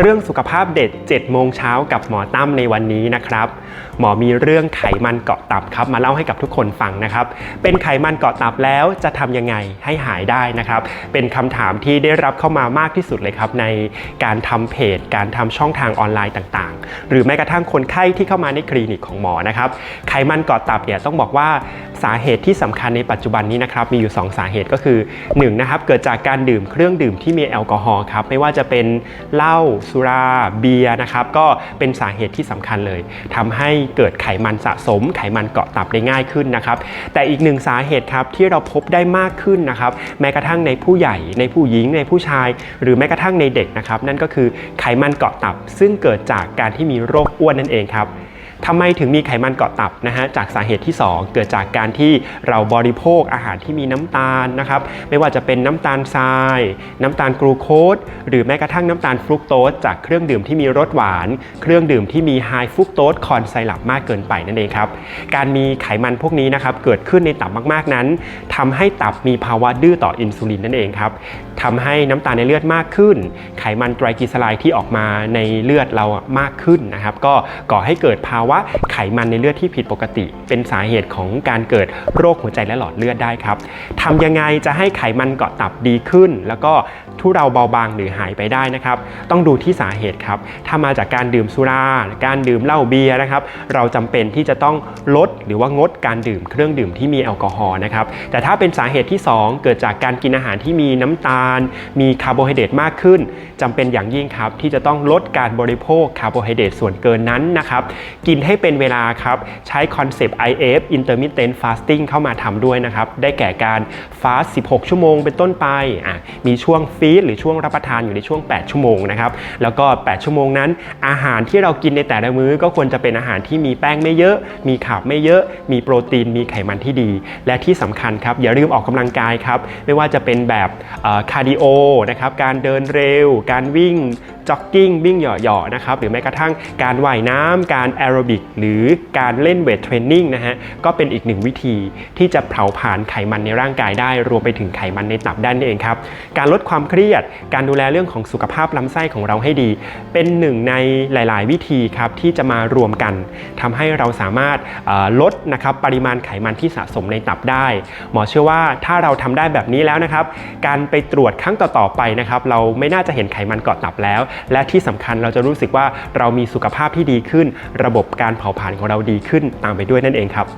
เรื่องสุขภาพเด็ด 7 โมงเช้ากับหมอตั้มในวันนี้นะครับ หมอมีเรื่องไขมันเกาะตับครับมาเล่าให้กับทุกคนฟังนะครับ เป็นไขมันเกาะตับแล้วจะทำยังไงให้หายได้นะครับ เป็นคำถามที่ได้รับเข้ามามากที่สุดเลยครับ ในการทำเพจ การทำช่องทางออนไลน์ต่างๆ หรือแม้กระทั่งคนไข้ที่เข้ามาในคลินิกของหมอนะครับ ไขมันเกาะตับเนี่ยต้องบอกว่าสาเหตุที่สำคัญในปัจจุบันนี้นะครับมีอยู่ 2 สาเหตุก็คือ1นะครับเกิดจากการดื่มเครื่องดื่มที่มีแอลกอฮอล์ครับไม่ว่าจะเป็นเหล้าสุราเบียร์นะครับก็เป็นสาเหตุที่สำคัญเลยทำให้เกิดไขมันสะสม ไขมันเกาะตับได้ง่ายขึ้นนะครับแต่อีกหนึ่งสาเหตุครับที่เราพบได้มากขึ้นนะครับแม้กระทั่งในผู้ใหญ่ในผู้หญิงในผู้ชาย หรือแม้กระทั่งในเด็กนะครับนั่นก็คือไขมันเกาะตับ ซึ่งเกิดจากการที่มีโรคอ้วนนั่นเองครับ ทำไมถึงมีไขมันเกาะตับนะฮะจากสาเหตุที่ 2 เกิดจากการที่เราบริโภคอาหารที่มีน้ำตาลนะครับไม่ว่าจะเป็นน้ำตาลทราย น้ำตาลกรูโคสหรือแม้กระทั่งน้ำตาลฟรุกโตสจากเครื่องดื่มที่มีรสหวาน เครื่องดื่มที่มีไฮฟรุกโตสคอนไซรัปมากเกินไปนั่นเองครับการมีไขมันพวกนี้นะครับเกิดขึ้นในตับมากๆนั้นทำให้ตับมีภาวะดื้อต่ออินซูลินนั่นเองครับทำให้น้ำตาลในเลือดมากขึ้น ไขมันไตรกลีเซอไรด์ที่ออกมาในเลือดเรามากขึ้นนะครับก็ก่อให้เกิดภาวะไขมันในเลือดที่ผิดปกติ เป็นสาเหตุของการเกิดโรคหัวใจและหลอดเลือดได้ครับทำยังไงจะให้ไขมันเกาะตับดีขึ้น แล้วก็ทุเราเบาบางหรือหายไปได้นะครับ ต้องดูที่สาเหตุครับ ถ้ามาจากการดื่มสุรา การดื่มเหล้าเบียร์นะครับ เราจำเป็นที่จะต้องลดหรือว่างดการดื่มเครื่องดื่มที่มีแอลกอฮอล์นะครับ แต่ถ้าเป็นสาเหตุที่ 2 เกิดจากการกินอาหารที่มีน้ำตาล มีคาร์โบไฮเดรตมากขึ้นจำเป็นอย่างยิ่งครับที่จะต้องลดการบริโภคคาร์โบไฮเดรตส่วนเกินนั้นนะครับ กินให้เป็นเวลาครับ ใช้คอนเซปต์ IF intermittent fasting เข้ามาทำด้วยนะครับ ได้แก่การฟาส16 ชั่วโมงเป็นต้นไป มีช่วงฟีดหรือช่วงรับประทานอยู่ในช่วง 8 ชั่วโมงนะครับ แล้วก็ 8 ชั่วโมงนั้น อาหารที่เรากินในแต่ละมื้อก็ควรจะเป็นอาหารที่มีแป้งไม่เยอะ มีขับไม่เยอะ มีโปรตีน มีไขมันที่ดี และที่สำคัญครับ อย่าลืมออกกำลังกายครับ ไม่ว่าจะเป็นแบบคาร์ดิโอนะครับ การเดินเร็ว การวิ่งจ็อกกิ้งวิ่งเหยาะๆนะครับหรือแม้กระทั่งการว่ายน้ำการแอโรบิกหรือการเล่นเวทเทรนนิ่งนะฮะก็เป็นอีกหนึ่งวิธีที่จะเผาผลาญไขมันในร่างกายได้ รวมไปถึงไขมันในตับด้นั่นเองครับ การลดความเครียด การดูแลเรื่องของสุขภาพลำไส้ของเราให้ดี เป็นหนึ่งในหลาย ๆ วิธีครับที่จะมารวมกันทำให้เราสามารถลดนะครับปริมาณไขมันที่สะสมในตับได้ หมอเชื่อว่าถ้าเราทำได้แบบนี้แล้วนะครับ การไปตรวจครั้งต่อ ๆ ไปนะครับเราไม่น่าจะเห็นไขมันเกาะตับแล้วและที่สำคัญเราจะรู้สึกว่าเรามีสุขภาพที่ดีขึ้น ระบบการเผาผลาญของเราดีขึ้นตามไปด้วยนั่นเองครับ